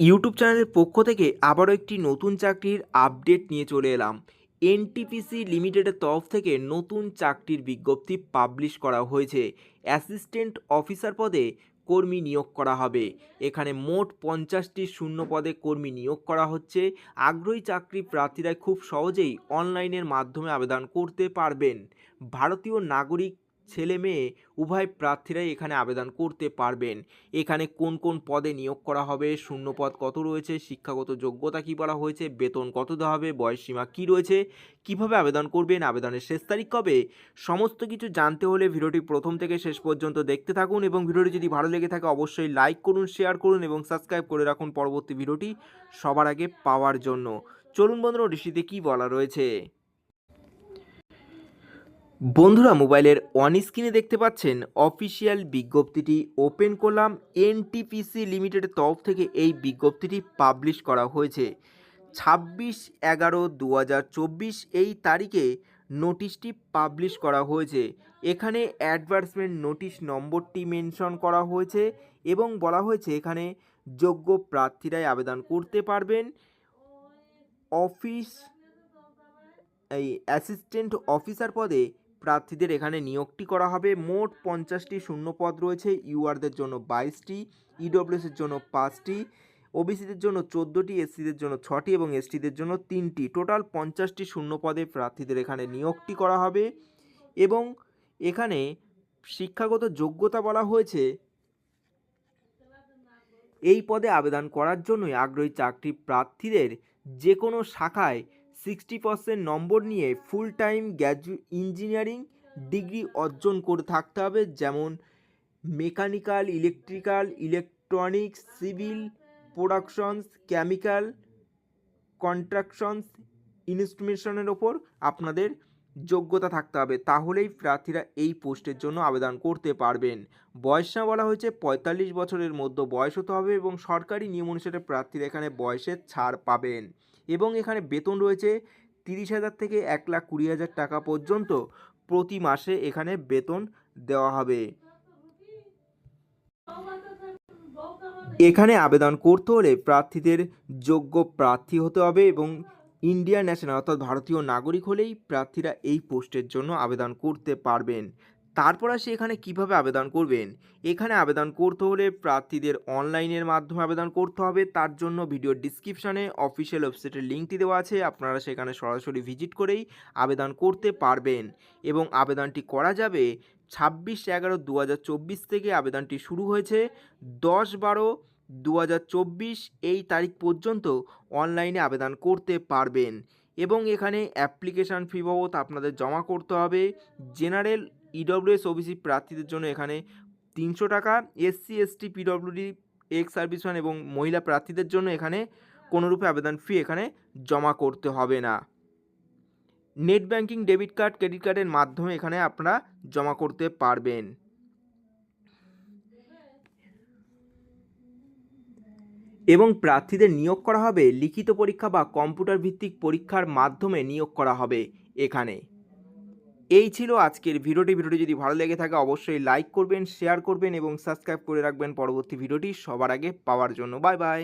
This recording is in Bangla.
ইউটিউব চ্যানেলের পক্ষ থেকে আবারও একটি নতুন চাকরির আপডেট নিয়ে চলে এলাম। এনটিপিসি লিমিটেডের তরফ থেকে নতুন চাকরির বিজ্ঞপ্তি পাবলিশ করা হয়েছে। অ্যাসিস্ট্যান্ট অফিসার পদে কর্মী নিয়োগ করা হবে। এখানে মোট পঞ্চাশটি শূন্য পদে কর্মী নিয়োগ করা হচ্ছে। আগ্রহী চাকরি প্রার্থীরা খুব সহজেই অনলাইনের মাধ্যমে আবেদন করতে পারবেন। ভারতীয় নাগরিক ছেলে মেয়ে, উভয় প্রার্থীরাই এখানে আবেদন করতে পারবেন। এখানে কোন কোন পদে নিয়োগ করা হবে শূন্য পদ কত রয়েছে, শিক্ষাগত যোগ্যতা কী বলা হয়েছে, বেতন কত দেওয়া হবে, বয়সসীমা কী রয়েছে, কীভাবে আবেদন করবেন, আবেদনের শেষ তারিখ কবে? সমস্ত কিছু জানতে হলে ভিডিওটি প্রথম থেকে শেষ পর্যন্ত দেখতে থাকুন এবং ভিডিওটি যদি ভালো লেগে থাকে অবশ্যই লাইক করুন, শেয়ার করুন এবং সাবস্ক্রাইব করে রাখুন পরবর্তী ভিডিওটি সবার আগে পাওয়ার জন্য। চলুন বন্ধুরা, ঋষিতে কী বলা রয়েছে? বন্ধুরা, মোবাইলের অন স্ক্রিনে দেখতে পাচ্ছেন অফিসিয়াল বিজ্ঞপ্তিটি ওপেন করলাম। এনটিপিসি লিমিটেডের তরফ থেকে এই বিজ্ঞপ্তিটি পাবলিশ করা হয়েছে। ছাব্বিশ এগারো দু এই তারিখে নোটিশটি পাবলিশ করা হয়েছে। এখানে অ্যাডভার্সমেন্ট নোটিশ নম্বরটি মেনশন করা হয়েছে এবং বলা হয়েছে এখানে যোগ্য প্রার্থীরাই আবেদন করতে পারবেন। অফিস এই অ্যাসিস্ট্যান্ট অফিসার পদে প্রার্থীদের এখানে নিয়োগটি করা হবে। মোট পঞ্চাশটি শূন্য পদ রয়েছে। ইউআরদের জন্য বাইশটি, ইডব্লিউএসের জন্য পাঁচটি, ওবিসিদের জন্য চোদ্দোটি, এসসিদের জন্য ছটি এবং এসটিদের জন্য তিনটি। টোটাল পঞ্চাশটি শূন্য পদে প্রার্থীদের এখানে নিয়োগটি করা হবে এবং এখানে শিক্ষাগত যোগ্যতা বলা হয়েছে। এই পদে আবেদন করার জন্যই আগ্রহী চাকরি প্রার্থীদের যে কোনো শাখায় সিক্সটি পার্সেন্ট নম্বর নিয়ে ফুল টাইম গ্র্যাজু ইঞ্জিনিয়ারিং ডিগ্রি অর্জন করে থাকতে হবে, যেমন mechanical electrical electronics civil productions chemical constructions ইনস্ট্রুমেশনের ওপর আপনাদের যোগ্যতা থাকতে হবে। তাহলেই প্রার্থীরা এই পোস্টের জন্য আবেদন করতে পারবেন। বয়সসীমা বলা হয়েছে পঁয়তাল্লিশ বছরের মধ্যে বয়স হতে হবে এবং সরকারি নিয়ম অনুসারে প্রার্থীরা এখানে বয়সের ছাড় পাবেন। এবং এখানে বেতন রয়েছে তিরিশ হাজার থেকে এক লাখ কুড়ি হাজার টাকা পর্যন্ত প্রতি মাসে এখানে বেতন দেওয়া হবে। এখানে আবেদন করতে হলে প্রার্থীদের যোগ্য প্রার্থী হতে হবে এবং ইন্ডিয়ান ন্যাশনাল অর্থাৎ ভারতীয় নাগরিক হলেই প্রার্থীরা এই পোস্টের জন্য আবেদন করতে পারবেন। তারপর আসি এখানে কীভাবে আবেদন করবেন? এখানে আবেদন করতে হলে প্রার্থীদের অনলাইনের মাধ্যমে আবেদন করতে হবে। তার জন্য ভিডিও ডিসক্রিপশানে অফিসিয়াল ওয়েবসাইটের লিঙ্কটি দেওয়া আছে। আপনারা সেখানে সরাসরি ভিজিট করেই আবেদন করতে পারবেন। এবং আবেদনটি করা যাবে ছাব্বিশ এগারো দু থেকে আবেদনটি শুরু হয়েছে দশ বারো দু এই তারিখ পর্যন্ত অনলাইনে আবেদন করতে পারবেন। এবং এখানে অ্যাপ্লিকেশান ফি বাবদ আপনাদের জমা করতে হবে। জেনারেল ইডব্লিউএস ওবিসি প্রার্থীদের জন্য এখানে তিনশো টাকা SC ST PWD ex serviceman এবং মহিলা প্রার্থীদের জন্য এখানে কোনোরূপে আবেদন ফি এখানে জমা করতে হবে না। Net banking debit card credit কার্ডের মাধ্যমে এখানে আপনারা জমা করতে পারবেন। এবং প্রার্থীদের নিয়োগ করা হবে, লিখিত পরীক্ষা বা কম্পিউটার ভিত্তিক পরীক্ষার মাধ্যমে নিয়োগ করা হবে এখানে। এই ছিল আজকের ভিডিওটি। ভিডিওটি যদি ভালো লেগে থাকে, অবশ্যই লাইক করবেন শেয়ার করবেন এবং সাবস্ক্রাইব করে রাখবেন। পরবর্তী ভিডিওটি সবার আগে পাওয়ার জন্য। Bye bye